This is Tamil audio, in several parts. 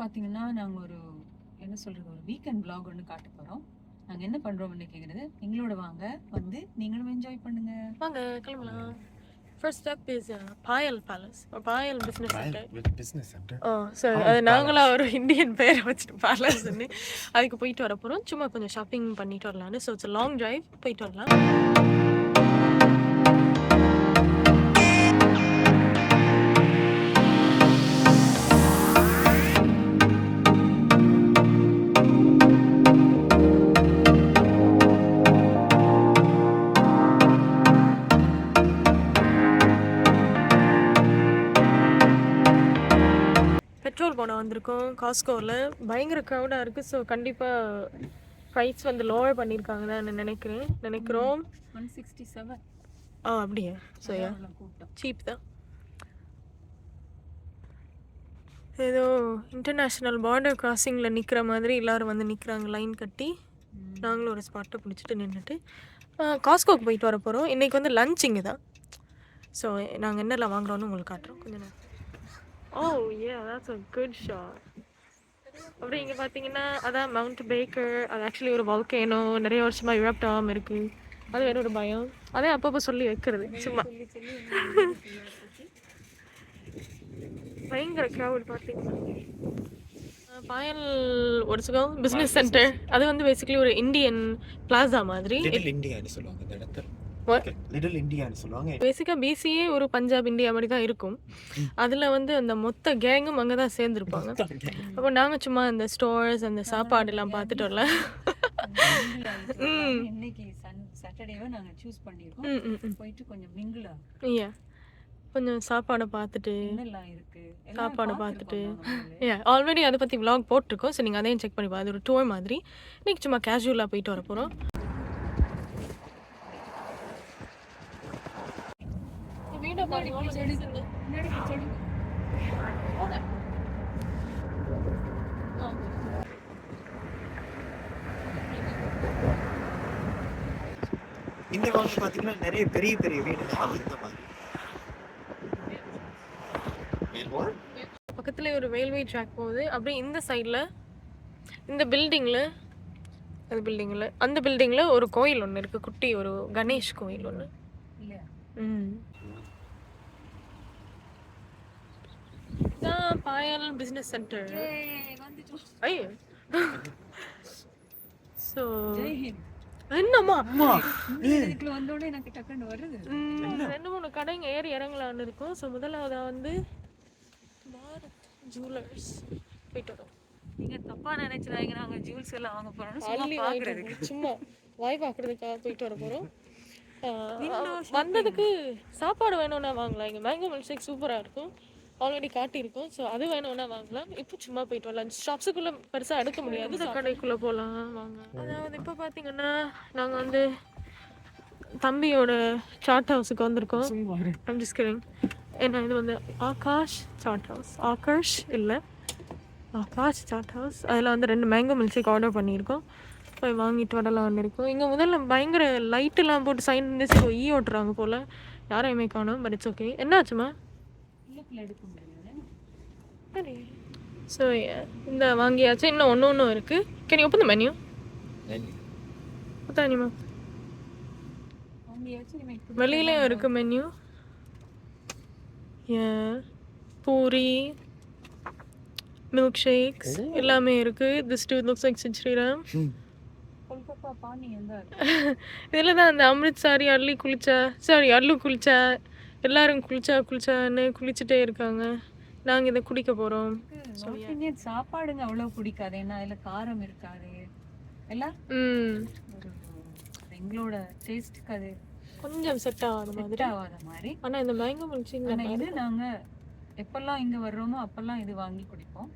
பாத்தீங்கன்னா நாங்க ஒரு என்ன சொல்றது ஒரு வீக்கெண்ட் vlog ஒன்று காட்ட போறோம். நாங்க என்ன பண்றோம்னு கேக்குறது? எங்களோட வாங்க வந்து நீங்களும் என்ஜாய் பண்ணுங்க. வாங்க கிளம்பலாம். First step is Payal palace Payal business centre business centre ஓ சரி அது நாங்களா ஒரு இந்தியன் பேரை வச்சுட்டு பேலஸ்ன்னு அதுக்கு போயிட்டு வர போகிறோம் சும்மா கொஞ்சம் ஷாப்பிங் பண்ணிட்டு வரலான்னு. ஸோ இட்ஸ் லாங் டிரைவ் போயிட்டு வரலாம். போட வந்திருக்கோம். காஸ்கோவில் பயங்கர க்ரௌடாக இருக்குது ஸோ கண்டிப்பாக ப்ரைஸ் வந்து லோவர் பண்ணியிருக்காங்க தான் நான் நினைக்கிறேன். நினைக்கிறோம். ஒன் சிக்ஸ்டி செவன் ஆ அப்படியே? ஸோ சீப் தான். ஏதோ இன்டர்நேஷ்னல் பார்டர் கிராசிங்கில் நிற்கிற மாதிரி எல்லாரும் வந்து நிற்கிறாங்க லைன் கட்டி. நாங்களும் ஒரு ஸ்பாட்டை பிடிச்சிட்டு நின்றுட்டு காஸ்கோக்கு போயிட்டு வர போகிறோம் இன்றைக்கி வந்து லஞ்ச் இங்கே தான் ஸோ நாங்கள் என்னெல்லாம் வாங்குறோன்னு உங்களுக்கு காட்டுறோம். கொஞ்ச நேரம். ஓ hey that's a good shot அப்படி இங்கே பார்த்தீங்கன்னா அதான் மவுண்ட் பேக்கர் அது ஆக்சுவலி ஒரு வல்கேனோ நிறைய வருஷமாக இழப்ட் ஆகாமல் இருக்குது அது வேற ஒரு பயம். அதே அப்பப்போ சொல்லி வைக்கிறது சும்மா. பயங்கர க்ரௌட் பார்த்தீங்கன்னா பாயல் ஒரு சுகம் பிஸ்னஸ் சென்டர் அது வந்து பேசிக்கலி ஒரு இந்தியன் பிளாசா மாதிரி. இந்தியான்னு சொல்லுவாங்க இந்த இடத்துல? லிட்டில் இந்தியான்னு சொல்லுவாங்க. பேசிக்காக பிசிஏ ஒரு பஞ்சாப் இந்தியா மாதிரி தான் இருக்கும் அதில் வந்து அந்த மொத்த கேங்கும் அங்கே தான் சேர்ந்துருப்பாங்க அப்போ நாங்கள் சும்மா அந்த ஸ்டோர்ஸ் அந்த சாப்பாடு எல்லாம் பார்த்துட்டு வரலாம் ம். இன்னைக்கு சன் சாட்டர்டேவை நாங்க சூஸ் பண்ணிருக்கோம். ம் ம் ம். போயிட்டு கொஞ்சம் மிங்கிளா ஐயா கொஞ்சம் சாப்பாடை பார்த்துட்டு சாப்பாடு பார்த்துட்டு. ஏ ஆல்ரெடி அதை பற்றி vlog போட்டிருக்கோம். ஸோ நீங்கள் அதையும் செக் பண்ணி அது ஒரு டூர் மாதிரி. இன்னைக்கு சும்மா கேஷுவலாக போயிட்டு வர போகிறோம் இந்த காலத்துல பாத்தீங்கன்னா நிறைய பெரிய பெரிய வீடு இந்த மாதிரி? பக்கத்துல ஒரு ரயில்வே ட்ராக் போகுது. அப்படியே இந்த சைடில் இந்த பில்டிங்கில் அந்த பில்டிங்கில் அந்த பில்டிங்கில் ஒரு கோயில் ஒன்று இருக்குது குட்டி ஒரு கணேஷ் கோயில் ஒன்று இல்லையா? ம். இதான் பாயல் பிஸ்னஸ் சென்டர். ஐயோ ஸோ. என்னம்மா? இதுக்குள்ள வந்த உடனே எனக்கு டக்குன்னு வருது. ரெண்டு மூணு கடைங்க ஏறி இறங்கலான்னு இருக்கும். ஸோ முதலாவதா வந்து பாரத் ஜுவல்லர்ஸ் போயிட்டு வரோம். நீங்க தப்பா நினைச்சிடாங்க நாங்க ஜூல்ஸ் எல்லாம் வாங்க போறோம்னு சும்மா வாய் பார்க்கறதுக்காக போயிட்டு வர போகிறோம் Window வந்ததுக்கு சாப்பாடு வேணும்னா வாங்கலாம். இங்கே மேங்கோ மில்க் ஷேக் சூப்பராக இருக்கும். ஆல்ரெடி காட்டியிருக்கோம். ஸோ அது வேணும்னா வாங்கலாம். இப்போ சும்மா போயிட்டு வரலாம். ஷாப்ஸுக்குள்ளே பெருசாக எடுக்க முடியாது. இந்த கடைக்குள்ளே போகலாம் வாங்க. அதாவது இப்போ பார்த்தீங்கன்னா நாங்கள் வந்து தம்பியோட சாட் ஹவுஸுக்கு வந்திருக்கோம். kidding. ஏன்னா இது வந்து ஆகாஷ் சாட் ஹவுஸ் ஆகாஷ் இல்லை. ஆகாஷ் சாட் ஹவுஸ் அதில் வந்து ரெண்டு மேங்கோ மில்க் ஆர்டர் பண்ணியிருக்கோம். போய் வாங்கிட்டு வரலாம்னு இருக்கோம். இங்கே முதல்ல பயங்கர லைட்டெல்லாம் போட்டு சைன் இருந்துச்சு ஈ ஓட்டுறாங்க போல். யாரையுமே காணோம் பட் இட்ஸ் ஓகே என்னாச்சுமா சரி. ஸோ இந்த வாங்கியாச்சு. இன்னும் ஒன்று ஒன்றும் இருக்குது கேன் ஓப்பன் த மெனியூ தானிமா வெளியிலயும் இருக்கு மெனு பூரி மில்க் ஷேக்ஸ் எல்லாமே இருக்கு. This too looks like Sriram இதில் தான் அந்த அமிர்த்சாரி அள்ளி குளிச்சா சாரி அல்லு குளிச்சா எல்லாரும் குளிச்சா குளிச்சான்னு குளிச்சுட்டே இருக்காங்க. நாங்கள் இதை குடிக்க போகிறோம் சாப்பாடுங்க அவ்வளவு பிடிக்காது. ஏன்னா அதுல காரம் இருக்காது. எல்லாம் எங்களோட டேஸ்ட்டுக்கு அது கொஞ்சம் செட் ஆகாத மாதிரி. ஆகாத மாதிரி. ஆனால் இந்த மேங்கோ மில்க் ஷேக் ஆனா இது நாங்க எப்பெல்லாம் இங்க வர்றோமோ அப்பெல்லாம் இது வாங்கி குடிப்போம்.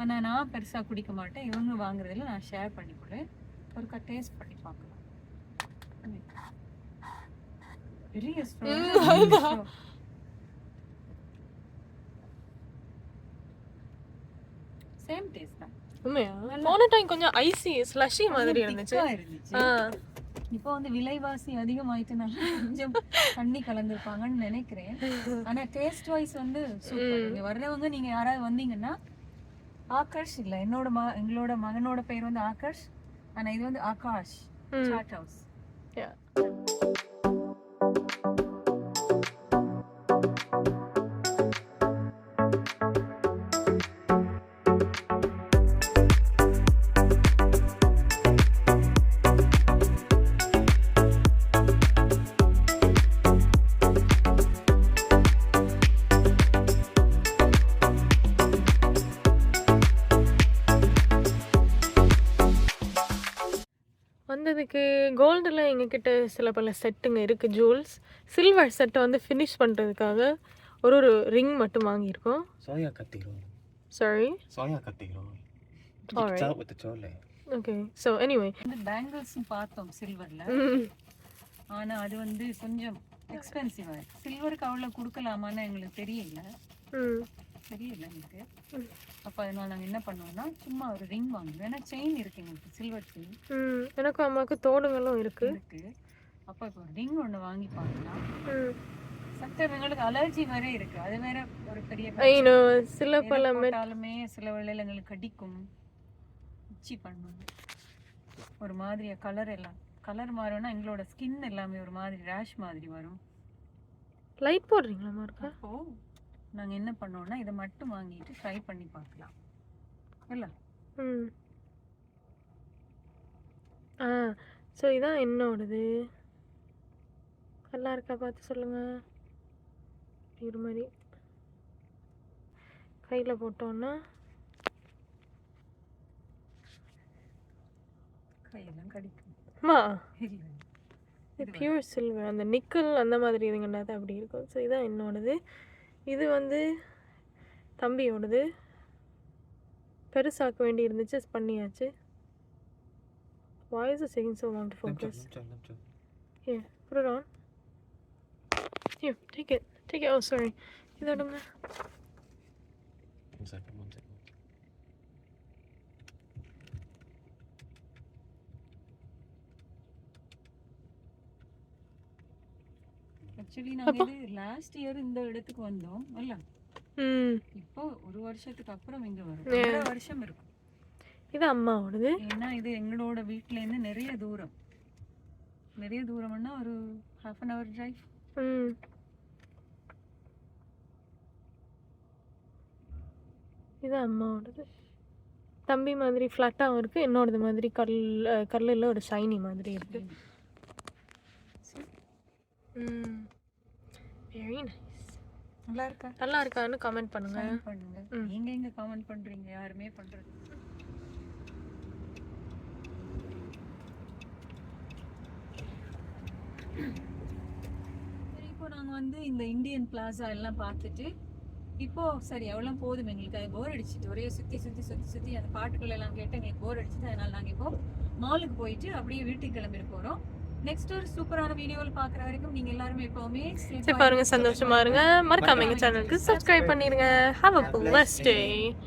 ஆனா நான் பெருசா குடிக்க மாட்டேன். இவங்க வாங்குறதுல நான் ஷேர் பண்ணிக்குவேன் ஒருக்கா டேஸ்ட் பண்ணி பார்க்கலாம். பெரிய சேம் டேஸ்ட் தான் உண்மையா போன டைம் கொஞ்சம் ஐசி ஸ்லஷி மாதிரி இருந்துச்சு இப்போ வந்து விலைவாசி அதிகமாயிட்டுனால கொஞ்சம் தண்ணி கலந்துருப்பாங்கன்னு நினைக்கிறேன் ஆனா டேஸ்ட் வைஸ் வந்து சூப்பர் வர்றவங்க நீங்க யாராவது வந்தீங்கன்னா ஆகர்ஷ் இல்ல என்னோட ம எங்களோட மகனோட பேர் வந்து ஆகர்ஷ் ஆனா இது வந்து ஆகாஷ் சாட் ஹவுஸ் வந்ததுக்கு கோல்டில் எங்ககிட்ட சில பல செட்டுங்க இருக்குது ஜுவல்ஸ் சில்வர் செட்டை வந்து ஃபினிஷ் பண்ணுறதுக்காக ஒரு ஒரு ரிங் மட்டும் வாங்கியிருக்கோம். சோயா கத்திரும். சாரி சோயா கத்திரும். ஓகே ஸோ எனிவே வந்து பேங்கிள்ஸும் பார்த்தோம் சில்வர்ல ஆனா அது வந்து கொஞ்சம் எக்ஸ்பென்சிவா இருக்கு. சில்வருக்கு அவ்வளவு கொடுக்கலாமான்னு எங்களுக்கு தெரியல. தெரியல எனக்கு. அப்ப அதனால நாங்க என்ன பண்ணுவோம்னா சும்மா ஒரு ரிங் வாங்குவோம். ஏன்னா செயின் இருக்கு எங்களுக்கு சில்வர் செயின் ம் எனக்கும் அம்மாவுக்கு தோடுங்களும் இருக்குது இருக்கு. அப்ப இப்போ ரிங் ஒண்ணு வாங்கி பார்க்கலாம் எங்களுக்கு அலர்ஜி வேற இருக்கு. அது வேற ஒரு பெரிய சில பல போட்டாலுமே சில வேளையில எங்களுக்கு கடிக்கும் இச்சி பண்ணும் ஒரு மாதிரியா கலர் எல்லாம். கலர் மாறும்னா எங்களோட ஸ்கின் எல்லாமே ஒரு மாதிரி ரேஷ் மாதிரி வரும். லைட் போடுறீங்களா மார்க்கா அப்போ நாங்க என்ன பண்ணோம்னா இதை மட்டும் வாங்கிட்டு ட்ரை பண்ணி பார்க்கலாம். இல்ல? ம். ஆ ஸோ இதான் என்னோடது. நல்லா இருக்கா பார்த்து சொல்லுங்க. இப்படி ஒரு மாதிரி. கையில் போட்டோன்னா? கையெல்லாம் கடிக்கும். அம்மா இல்ல. இது பியூர் சில்வர் அந்த நிக்கல் அந்த மாதிரி இதுங்கன்னா தான் அப்படி இருக்கும். ஸோ இதான் என்னோடது. இது வந்து தம்பியோடது பெருசாக்க வேண்டி இருந்துச்சு பண்ணியாச்சு voice second so want focus Lemchon, lemchon. Here, put it on. Here, take it. Take it. Oh, sorry. இதோடுங்க One second, one second. Actually நாங்க இது லாஸ்ட் இயர் இந்த இடத்துக்கு வந்தோம் இல்ல? இப்போ ஒரு வருஷத்துக்கு அப்புறம் இங்க வரும். வருஷம் இருக்கும். இது அம்மாவோடது? ஏன்னா இது எங்களோட வீட்ல இருந்து நிறைய தூரம். நிறைய தூரம்னா ஒரு ஹாஃப் அன் ஹவர் டிரைவ் இது அம்மாவோடது. தம்பி மாதிரி ஃப்ளாட்டாகவும் இருக்குது என்னோடது மாதிரி கல் கல்லில் ஒரு ஷைனி மாதிரி இருக்குது வெரி நைஸ் நல்லா இருக்கா நல்லா இருக்கான்னு கமெண்ட் பண்ணுங்க. பண்ணுங்க. நீங்க எங்க கமெண்ட் பண்றீங்க? யாருமே பண்றது இப்போ நாங்க வந்து இந்த இந்தியன் பிளாசா எல்லாம் பார்த்துட்டு இப்போ சரி எவ்வளவு போதும் எங்களுக்கு. அது போர் அடிச்சிட்டு ஒரே சுத்தி சுத்தி சுத்தி சுத்தி அந்த பாட்டுகள் எல்லாம் கேட்டு எங்களுக்கு போர் அடிச்சிட்டு அதனால நாங்க இப்போ மாலுக்கு போயிட்டு அப்படியே வீட்டுக்கு கிளம்பி போறோம். நெக்ஸ்ட் ஒரு சூப்பரான வீடியோவில் பார்க்குற வரைக்கும் நீங்க எல்லாருமே எப்பவுமே சரி பாருங்க சந்தோஷமா இருங்க. மறக்காம எங்க சேனலுக்கு சப்ஸ்கிரைப் பண்ணிருங்க. Have a plus day